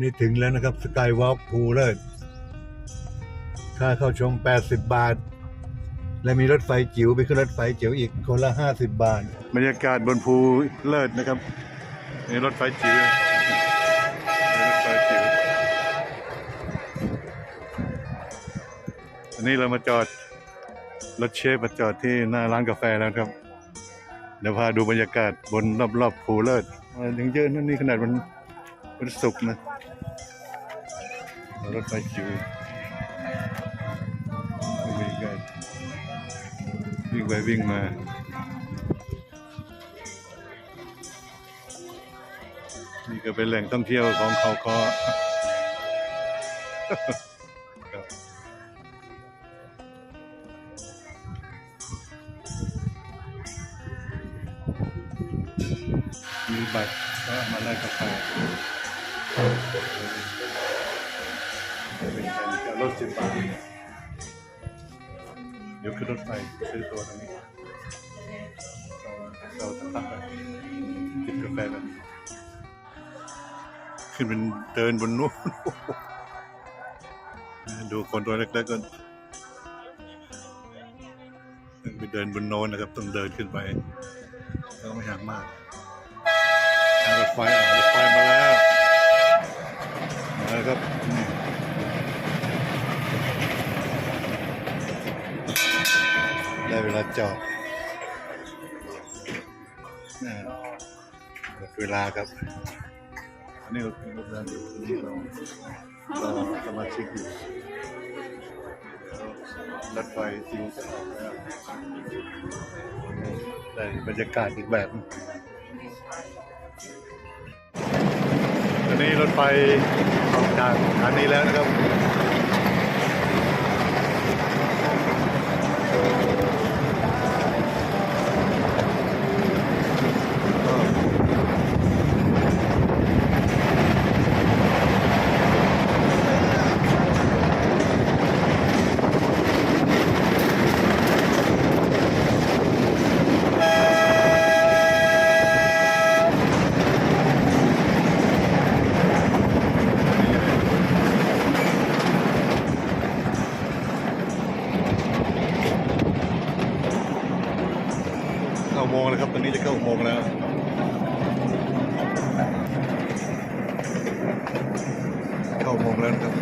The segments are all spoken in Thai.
นนี้ถึงแล้วนะครับสกายวอล์กภูเลิศค่าเข้าชม 80 บาท และมีรถไฟจิ๋วไปขึ้นรถไฟจิ๋วอีกคนละ 50 บาท บรรยากาศบนภูเลิศนะครับนี่รถไฟจิ๋วนี่รถไฟจิ๋วอันนี้เรามาจอดรถเชฟมาจอดที่หน้าร้านกาแฟแล้วครับ เดี๋ยวพาดูบรรยากาศบนรอบๆภูเลิศยังเยอะนั่นนี่ขนาดมันวันศุกนะ รถไฟจิ๋ววิ่งกันวิ่งไปวิ่งมานี่ก็เป็นแหล่งท่องเที่ยวของเขาคอครับมีบัตรก็มาไล่กาแฟ เป็นการจะลดสิบบาทเดี๋ยวขึ้นรถไฟซื้อตัวตรงนี้เราจะพักไปจิบกาแฟกันขึ้นเป็นเดินบนนู้นดูคนตัวเล็กๆก็ไปเดินบนโน้นนะครับ ต้องเดินขึ้นไปก็ไม่ห่างมากทางรถไฟอะรถไฟมาแล้วมาแล้วครับนี่ ได้เวลาจอดนะหมดเวลาครับ อันนี้เราเป็นรถแรงอยู่นี่เราเราสมาชิกอยู่รถไฟจิวจะออกแล้วได้บรรยากาศอีกแบบหนึ่งตอนนี้รถไฟออกจากสถานีแล้วนะครับาโมงแล้วนะครับ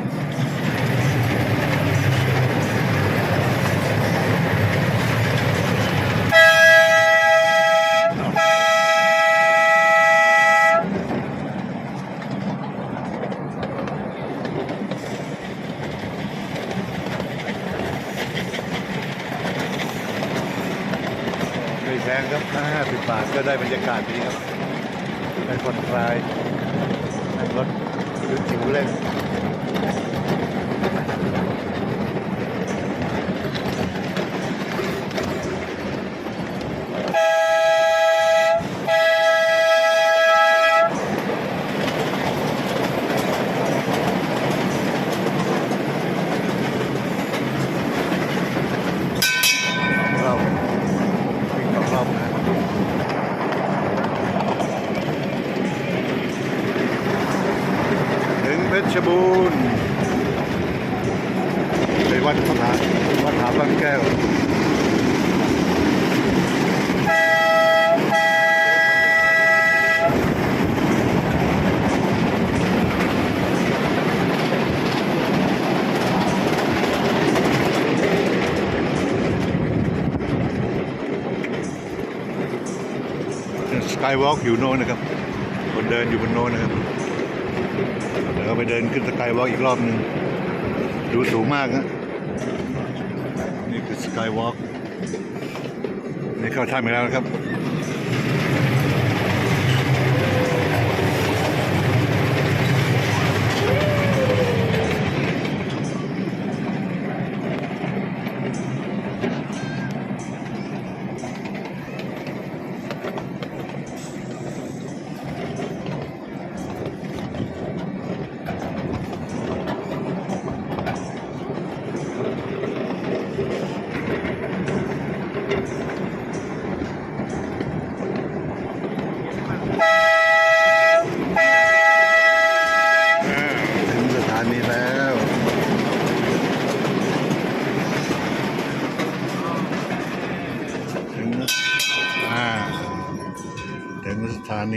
แพงครับห้าสิบาทก็ได้บรรยากาศดีครับได้ผ่อนคลายได้รถ จิ๋ว รบูรณ์ไปวัดพระธาตุวัดผาบางแก้วสกายวอล์กอยู่โน้นนะครับ คนเดินอยู่บนโน้นนะครับ เดี๋ยวเราไปเดินขึ้นสกายวอล์กอีกรอบหนึ่งดูสูงมากนะนี่คือสกายวอล์กนี่เข้าท่าไปแล้วนะครับ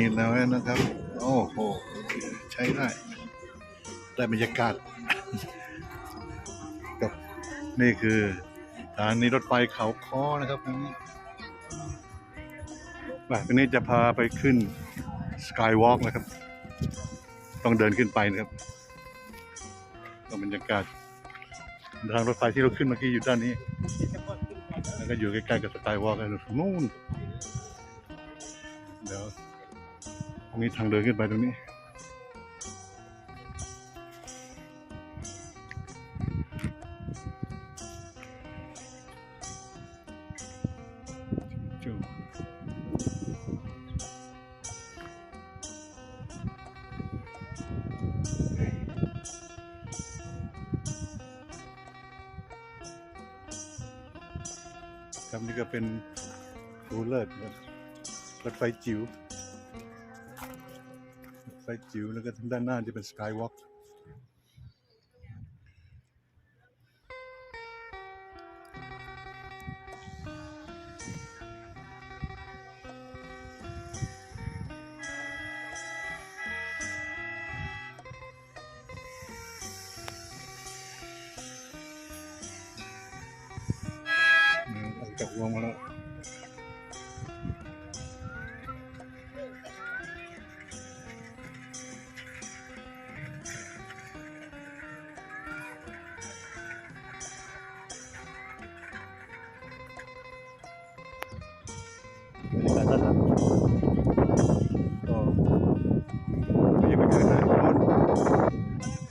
นีแล้วนะครับ โอ้โห ใช้ได้ ได้บรรยากาศกับนี่คือสถานีรถไฟเขาค้อนะครับนี้แบบนี้จะพาไปขึ้นสกายวอล์กนะครับ ต้องเดินขึ้นไปนะครับก็บรรยากาศทางรถไฟที่เราขึ้นเมื่อกี้อยู่ด้านนี้ แล้วก็อยู่ใกล้ๆกับสกายวอล์กกันนู่น มีทางเดินขึ้นไปตรงนี้จูครับนี่ก็เป็นรูเลิศครับรถไฟจิ๋ว รถไฟจิ๋วแล้วก็ทางด้านหน้าจะเป็นสกายวอล์กออกจากวงมาแล้ว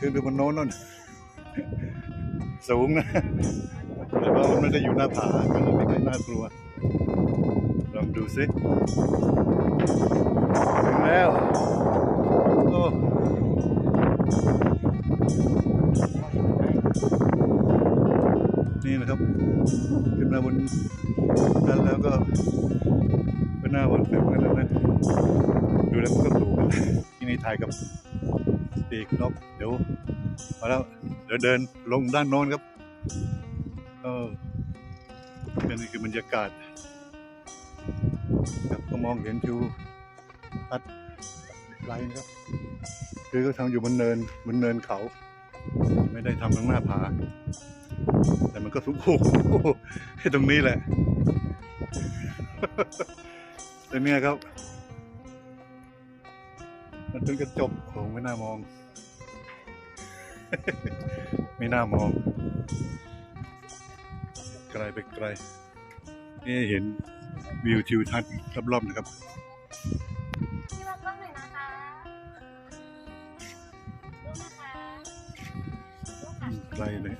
ขึ้นไปบนโน้นนั่นสูงนะแต่ว่ามันไม่ได้อยู่หน้าผาก็เลยไม่ค่อยน่ากลัว ลองดูสิถึงแล้วโอ้นี่นะครับขึ้นมาบนนั้นแล้วก็ก็น่าหวาดเสียวเหมือนกันนะ ดูแล้วก็สูงนที่นี่ถ่ายกับ ปีกนกเดี๋ยวเอาแล้วเดี๋ยวเดินลงด้านโน้นครับเออเป็นนี่คือบรรยากาศครับก็มองเห็นชูพัดไลนะครับ คือก็ทำอยู่บนเนินบนเนินเขา ไม่ได้ทำข้างหน้าผา แต่มันก็สูงโอ้โหตรงนี้แหละแต่เนี่ยครับ มันเป็นกระจกโอ้ไม่น่ามอง ไม่น่ามอง ไกลไปไกล นี่เห็นวิวทิวทัศน์รอบๆนะครับพี่มองกล้องหน่อยนะคะลูกนะคะลูกค่ะไกลเลย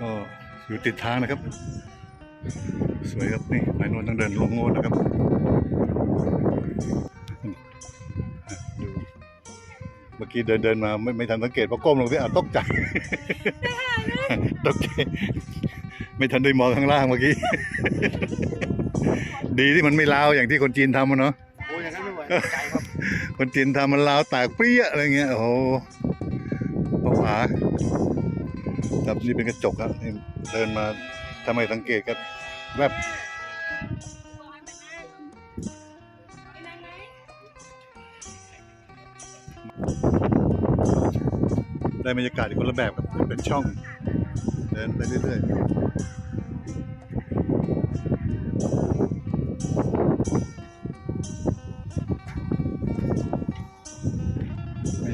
ก็อยู่ติดทางนะครับ สวยครับนี่ไปโน่นต้องเดินลงโง่นนะครับอะดูเมื่อกี้เดินเดินมาไม่ไม่ทันสังเกตพอก้มลงที่อะตกใจตกใจไม่ทันได้มองข้างล่างเมื่อกี้ ดีที่มันไม่ล้าวอย่างที่คนจีนทำอะเนาะโอ้ยอย่างนั้นไม่ไหวใจครับคนจีนทำมันลาวแตกเปรี้ยอะไรเงี้ยโอ้โหผวาครับนี่เป็นกระจกครับนี่เดินมาทำไมสังเกตก็ แวบได้บรรยากาศอีกคนละแบบครับเป็นช่อง เดินไปเรื่อยๆ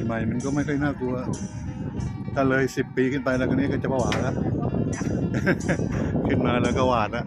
ใหม่ๆ มันก็ไม่ค่อยน่ากลัว ถ้าเลยสิบปีขึ้นไปแล้วก็นี้ก็จะประหวาดแล้ว ขึ้นมาแล้วก็หวาดแล้ว